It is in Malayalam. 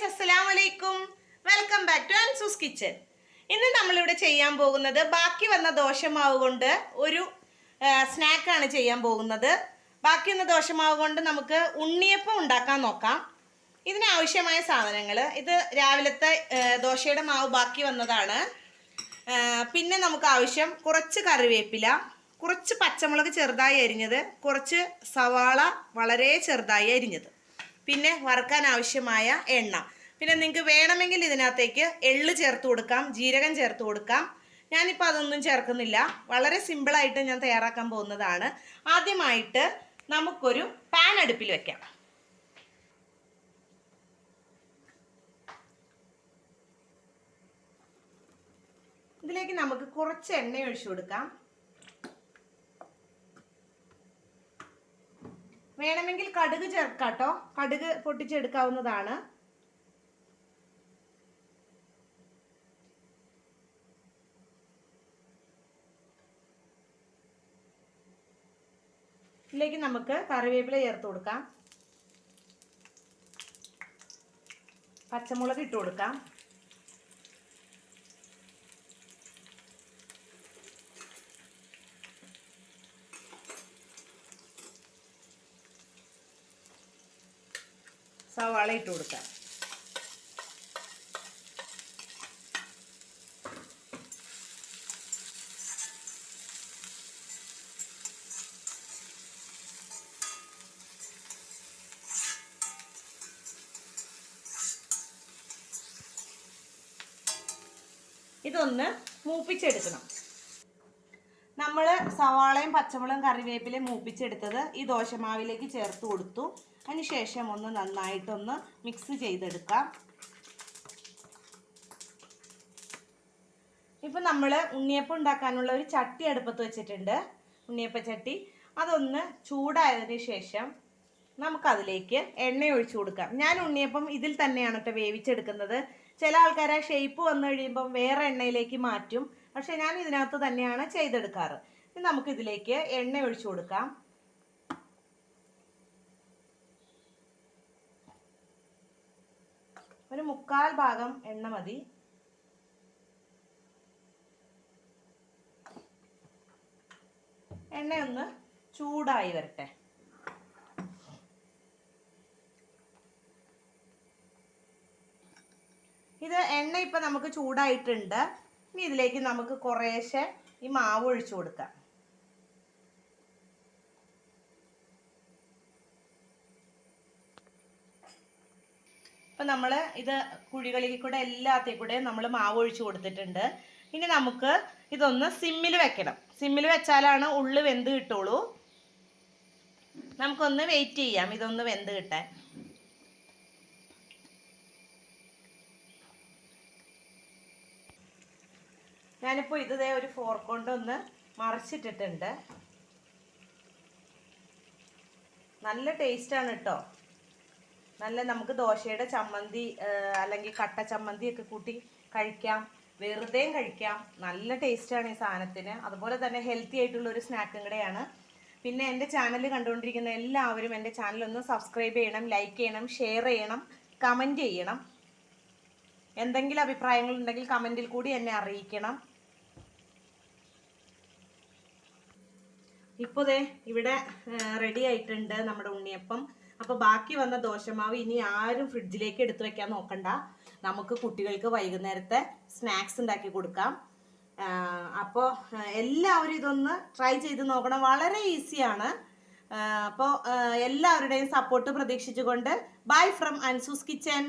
അലൈക്കും വെൽക്കം ബാക്ക് ടു ആൻസൂസ് കിച്ചൻ ഇന്ന് നമ്മളിവിടെ ചെയ്യാൻ പോകുന്നത് ബാക്കി വന്ന ദോശമാവ് കൊണ്ട് ഒരു സ്നാക്കാണ് ചെയ്യാൻ പോകുന്നത്. ബാക്കി വന്ന ദോശമാവ് കൊണ്ട് നമുക്ക് ഉണ്ണിയപ്പം ഉണ്ടാക്കാൻ നോക്കാം. ഇതിനാവശ്യമായ സാധനങ്ങൾ ഇത് രാവിലത്തെ ദോശയുടെ മാവ് ബാക്കി വന്നതാണ്. പിന്നെ നമുക്ക് ആവശ്യം കുറച്ച് കറിവേപ്പില കുറച്ച് പച്ചമുളക് ചെറുതായി അരിഞ്ഞത് കുറച്ച് സവാള വളരെ ചെറുതായി അരിഞ്ഞത്. പിന്നെ വറുക്കാൻ ആവശ്യമായ എണ്ണ. പിന്നെ നിങ്ങൾക്ക് വേണമെങ്കിൽ ഇതിനകത്തേക്ക് എള്ള് ചേർത്ത് കൊടുക്കാം ജീരകം ചേർത്ത് കൊടുക്കാം. ഞാനിപ്പോൾ അതൊന്നും ചേർക്കുന്നില്ല. വളരെ സിമ്പിളായിട്ട് ഞാൻ തയ്യാറാക്കാൻ പോകുന്നതാണ്. ആദ്യമായിട്ട് നമുക്കൊരു പാൻ അടുപ്പിൽ വെക്കാം. ഇതിലേക്ക് നമുക്ക് കുറച്ച് എണ്ണ ഒഴിച്ചു കൊടുക്കാം. വേണമെങ്കിൽ കടുക് ചേർക്കാട്ടോ. കടുക് പൊട്ടിച്ചെടുക്കാവുന്നതാണ്. ഇതിലേക്ക് നമുക്ക് കറിവേപ്പില ചേർത്ത് കൊടുക്കാം. പച്ചമുളക് ഇട്ട് കൊടുക്കാം. സവാള ഇട്ട് കൊടുക്കാം. ഇതൊന്ന് മൂപ്പിച്ചെടുക്കണം. നമ്മൾ സവാളയും പച്ചമുളകും കറിവേപ്പിലയും മൂപ്പിച്ചെടുത്തത് ഈ ദോശമാവിലേക്ക് ചേർത്ത് കൊടുത്തു. അതിനുശേഷം ഒന്ന് നന്നായിട്ടൊന്ന് മിക്സ് ചെയ്തെടുക്കാം. ഇപ്പം നമ്മൾ ഉണ്ണിയപ്പം ഉണ്ടാക്കാനുള്ള ഒരു ചട്ടി അടുപ്പത്ത് വെച്ചിട്ടുണ്ട്. ഉണ്ണിയപ്പ ചട്ടി. അതൊന്ന് ചൂടായതിന് ശേഷം നമുക്കതിലേക്ക് എണ്ണ ഒഴിച്ചു കൊടുക്കാം. ഞാൻ ഉണ്ണിയപ്പം ഇതിൽ തന്നെയാണ് കേട്ടോ വേവിച്ചെടുക്കുന്നത്. ചില ആൾക്കാർ ആ ഷേപ്പ് വന്നു കഴിയുമ്പം വേറെ എണ്ണയിലേക്ക് മാറ്റും. പക്ഷെ ഞാൻ ഇതിനകത്ത് തന്നെയാണ് ചെയ്തെടുക്കാറ്. ഇനി നമുക്ക് ഇതിലേക്ക് എണ്ണ ഒഴിച്ചു കൊടുക്കാം. ഒരു മുക്കാൽ ഭാഗം എണ്ണ മതി. എണ്ണയൊന്ന് ചൂടായി വരട്ടെ. ഇത് എണ്ണ ഇപ്പം നമുക്ക് ചൂടായിട്ടുണ്ട്. ഇനി ഇതിലേക്ക് നമുക്ക് കുറേശ്ശെ ഈ മാവ് ഒഴിച്ചു കൊടുക്കാം. ഇപ്പം നമ്മൾ ഇത് കുഴികളിൽ കൂടെ എല്ലാത്തിൽ കൂടെ നമ്മൾ മാവ് ഒഴിച്ചു കൊടുത്തിട്ടുണ്ട്. ഇനി നമുക്ക് ഇതൊന്ന് സിമ്മിൽ വെക്കണം. സിമ്മിൽ വെച്ചാലാണ് ഉള്ളു വെന്ത് കിട്ടുള്ളൂ. നമുക്കൊന്ന് വെയിറ്റ് ചെയ്യാം. ഇതൊന്ന് വെന്ത് കിട്ടാൻ. ഞാനിപ്പോൾ ഇത് ഒരു ഫോർക്ക് കൊണ്ടൊന്ന് മറിച്ചിട്ടിട്ടുണ്ട്. നല്ല ടേസ്റ്റാണ് കേട്ടോ നല്ല നമുക്ക് ദോശയുടെ ചമ്മന്തി അല്ലെങ്കിൽ കട്ട ചമ്മന്തി ഒക്കെ കൂട്ടി കഴിക്കാം. വെറുതെയും കഴിക്കാം. നല്ല ടേസ്റ്റാണ് ഈ സാധനത്തിന്. അതുപോലെ തന്നെ ഹെൽത്തി ആയിട്ടുള്ള ഒരു സ്നാക്കും കൂടെയാണ്. പിന്നെ എന്റെ ചാനൽ കണ്ടുകൊണ്ടിരിക്കുന്ന എല്ലാവരും എന്റെ ചാനൽ ഒന്ന് സബ്സ്ക്രൈബ് ചെയ്യണം ലൈക്ക് ചെയ്യണം ഷെയർ ചെയ്യണം കമന്റ് ചെയ്യണം. എന്തെങ്കിലും അഭിപ്രായങ്ങൾ ഉണ്ടെങ്കിൽ കമന്റിൽ കൂടി എന്നെ അറിയിക്കണം. ഇപ്പോൾ ദേ ഇവിടെ റെഡി ആയിട്ടുണ്ട് നമ്മുടെ ഉണ്ണിയപ്പം. അപ്പോൾ ബാക്കി വന്ന ദോശമാവ് ഇനി ആരും ഫ്രിഡ്ജിലേക്ക് എടുത്തു വെക്കാൻ നോക്കണ്ട. നമുക്ക് കുട്ടികൾക്ക് വൈകുന്നേരത്തെ സ്നാക്സ് ഉണ്ടാക്കി കൊടുക്കാം. അപ്പോൾ എല്ലാവരും ഇതൊന്ന് ട്രൈ ചെയ്ത് നോക്കണം. വളരെ ഈസിയാണ് അപ്പോൾ എല്ലാവരുടെയും സപ്പോർട്ട് പ്രതീക്ഷിച്ചുകൊണ്ട് ബൈ ഫ്രം അൻസൂസ് കിച്ചൻ